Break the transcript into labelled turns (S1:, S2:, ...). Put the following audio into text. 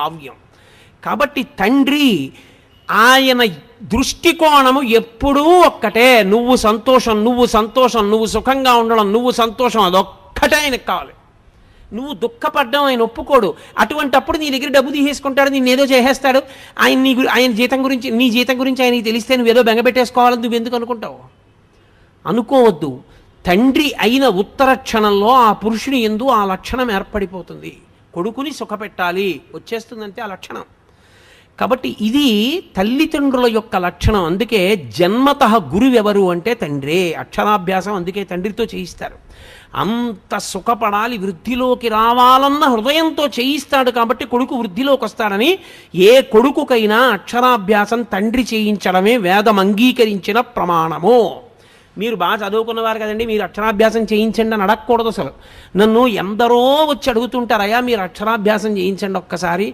S1: కావ్యం. కాబట్టి తండ్రి ఆయన దృష్టికోణము ఎప్పుడూ ఒక్కటే. నువ్వు సంతోషం నువ్వు సంతోషం నువ్వు సుఖంగా ఉండడం నువ్వు సంతోషం అదొక్కటే ఆయనకు కావాలి. నువ్వు దుఃఖపడ్డం ఆయన ఒప్పుకోడు. అటువంటప్పుడు నీ దగ్గర డబ్బు తీసేసుకుంటాడు నేను ఏదో చేసేస్తాడు. ఆయన నీ ఆయన జీతం గురించి నీ జీతం గురించి ఆయనకి తెలిస్తే నువ్వు ఏదో బెంగపెట్టేసుకోవాలని నువ్వు ఎందుకు అనుకుంటావు? అనుకోవద్దు. తండ్రి అయిన ఉత్తర క్షణంలో ఆ పురుషుని ఎందు ఆ లక్షణం ఏర్పడిపోతుంది. కొడుకుని సుఖపెట్టాలి వచ్చేస్తుందంటే ఆ లక్షణం. కాబట్టి ఇది తల్లిదండ్రుల యొక్క లక్షణం. అందుకే జన్మత గురువు ఎవరు అంటే తండ్రే. అక్షరాభ్యాసం అందుకే తండ్రితో చేయిస్తారు. అంత సుఖపడాలి వృద్ధిలోకి రావాలన్న హృదయంతో చేయిస్తాడు కాబట్టి కొడుకు వృద్ధిలోకి వస్తాడని ఏ కొడుకుకైనా అక్షరాభ్యాసం తండ్రి చేయించడమే వేదం అంగీకరించిన ప్రమాణము. మీరు బాగా చదువుకున్నవారు కదండి మీరు అక్షరాభ్యాసం చేయించండి అని అడగకూడదు అసలు. నన్ను ఎందరో వచ్చి అడుగుతుంటారయ్యా మీరు అక్షరాభ్యాసం చేయించండి ఒక్కసారి.